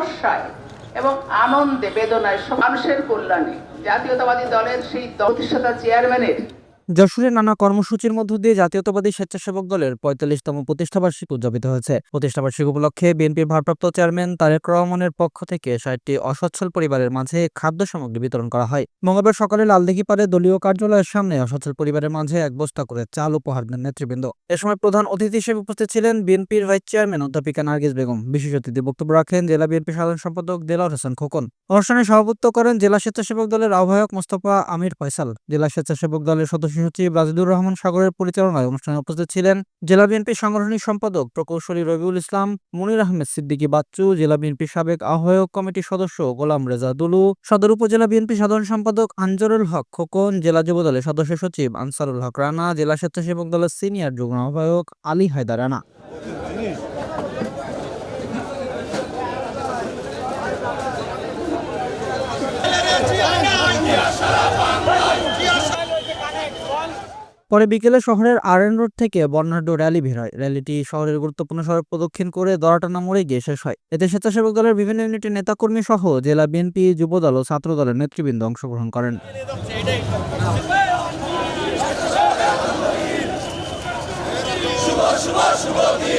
সমস্যায় এবং আনন্দে বেদনায় মানুষের কল্যাণে। জাতীয়তাবাদী দলের সেই প্রতিষ্ঠাতা চেয়ারম্যানের যশোরে নানা কর্মসূচির মধ্য দিয়ে জাতীয়তাবাদী স্বেচ্ছাসেবক দলের পঁয়তাল্লিশতম প্রতিষ্ঠাবার্ষিকী উদযাপিত হয়েছে। প্রতিষ্ঠাবার্ষিকী উপলক্ষে বিএনপির ভারপ্রাপ্ত চেয়ারম্যান তারেক রহমানের পক্ষ থেকে ষাটটি অসচ্ছল পরিবারের মাঝে খাদ্য সামগ্রী বিতরণ করা হয়। মঙ্গলবার সকালে লালদিঘি পারে দলীয় কার্যালয়ের সামনে অসচ্ছল পরিবারের মাঝে এক বস্তা করে চাল উপহার দেন নেতৃবৃন্দ। এ সময় প্রধান অতিথি হিসেবে উপস্থিত ছিলেন বিএনপির ভাইস চেয়ারম্যান অধ্যাপিকা নার্গিস বেগম। বিশেষ অতিথি বক্তব্য রাখেন জেলা বিএনপি সাধারণ সম্পাদক দেলাওয়ার হোসেন খোকন। অনুষ্ঠানে সভাপতিত্ব করেন জেলা স্বেচ্ছাসেবক দলের আহ্বায়ক মোস্তফা আমির ফয়সাল। জেলা স্বেচ্ছাসেবক দলের সদস্য সচিব রাজিদুর রহমান সাগরের পরিচালনায় অনুষ্ঠানে উপস্থিত ছিলেন জেলা বিএনপি সাংগঠনিক সম্পাদক প্রকৌশলী রবিউল ইসলাম, মনির আহমেদ সিদ্দিকী বাচ্চু, জেলা বিএনপির সাবেক আহ্বায়ক কমিটির সদস্য গোলাম রেজা দুলু, সদর উপজেলা বিএনপি সাধারণ সম্পাদক আনজারুল হক খোকন, জেলা যুব দলের সদস্য সচিব আনসারুল হক রানা, জেলা স্বেচ্ছাসেবক দলের সিনিয়র যুগ্ম আহ্বায়ক আলী হায়দার পরে বিকেলে শহরের আর এন রোড থেকে বর্ণাঢ্য র্যালি বের হয়। র্যালিটি শহরের গুরুত্বপূর্ণ সড়ক প্রদক্ষিণ করে দরাটানা মোড়ে গিয়ে শেষ হয়। এতে স্বেচ্ছাসেবক দলের বিভিন্ন ইউনিটের নেতাকর্মী সহ জেলা বিএনপি, যুবদল ও ছাত্র দলের নেতৃবৃন্দ অংশগ্রহণ করেন।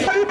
পরিবর্তন